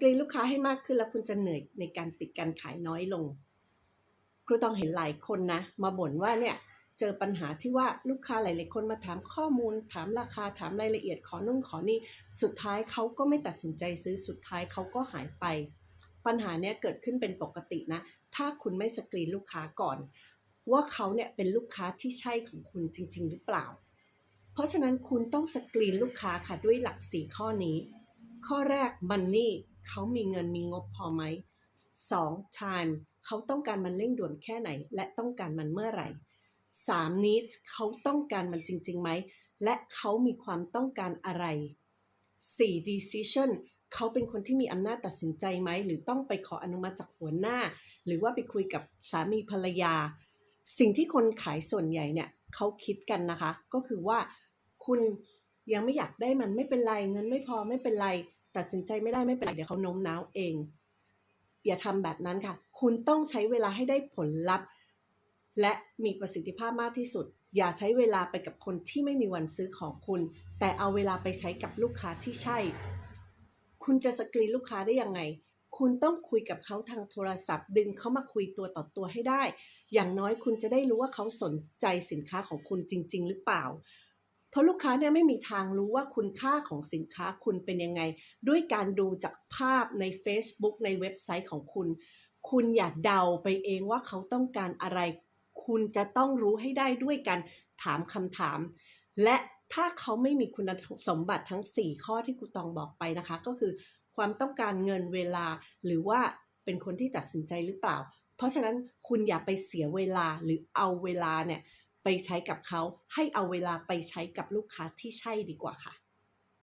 กรีนลูกค้าให้มากขึ้นแล้วคุณจะเหนื่อยในการปิดการขายน้อยลง ครูต้องเห็นหลายคนนะ มาบ่นว่าเนี่ยเจอปัญหาที่ว่าลูกค้าหลาย ๆ คนมาถามข้อมูล ถามราคาถามรายละเอียดขอนู่นขอนี่สุดท้ายเขาก็ไม่ตัดสินใจซื้อสุดท้ายเขาก็หายไป ปัญหาเนี้ยเกิดขึ้นเป็นปกตินะ ถ้าคุณไม่สกรีนลูกค้าก่อน ว่าเขาเนี่ยเป็นลูกค้าที่ใช่ของคุณจริง ๆ หรือเปล่า เพราะฉะนั้นคุณต้องสกรีนลูกค้าค่ะด้วยหลัก 4 ข้อนี้ ข้อแรก money เขามีเงินมีงบพอไหม 2. time เขาต้องการมันเร่งด่วนแค่ไหน และต้องการมันเมื่อไหร่ 3. needs เขาต้องการมันจริงๆไหม และเขามีความต้องการอะไร 4. decision เขาเป็นคนที่มีอำนาจตัดสินใจไหม หรือต้องไปขออนุมัติจากหัวหน้า หรือว่าไปคุยกับสามีภรรยา สิ่งที่คนขายส่วนใหญ่เนี่ยเขาคิดกันนะคะ ก็คือว่าคุณยังไม่อยากได้มันไม่เป็นไร เงินไม่พอไม่เป็นไร ตัดสินใจไม่ได้ไม่เป็นไรเดี๋ยวเขาโน้มน้าวเอง อย่าทำแบบนั้นค่ะ คุณต้องใช้เวลาให้ได้ผลลัพธ์ และมีประสิทธิภาพมากที่สุด อย่าใช้เวลาไปกับคนที่ไม่มีวันซื้อของคุณ แต่เอาเวลาไปใช้กับลูกค้าที่ใช่ คุณจะสกรีนลูกค้าได้ยังไง คุณต้องคุยกับเขาทางโทรศัพท์ ดึงเขามาคุยตัวต่อตัวให้ได้ อย่างน้อยคุณจะได้รู้ว่าเขาสนใจสินค้าของคุณจริง ๆ หรือเปล่า เพราะลูกค้าเนี่ยไม่มีทางรู้ว่าคุณค่าของสินค้าคุณเป็นยังไง ด้วยการดูจากภาพใน Facebook ในเว็บไซต์ของคุณ คุณอย่าเดาไปเองว่าเขาต้องการอะไร คุณจะต้องรู้ให้ได้ด้วยการถามคำถาม และถ้าเขาไม่มีคุณสมบัติทั้ง 4 ข้อที่ครูตองบอกไปนะคะ ก็คือความต้องการเงินเวลาหรือว่าเป็นคนที่ตัดสินใจหรือเปล่า เพราะฉะนั้นคุณอย่าไปเสียเวลาหรือเอาเวลาเนี่ย ไปใช้กับเขาให้เอาเวลาไปใช้กับลูกค้าที่ใช่ดีกว่าค่ะ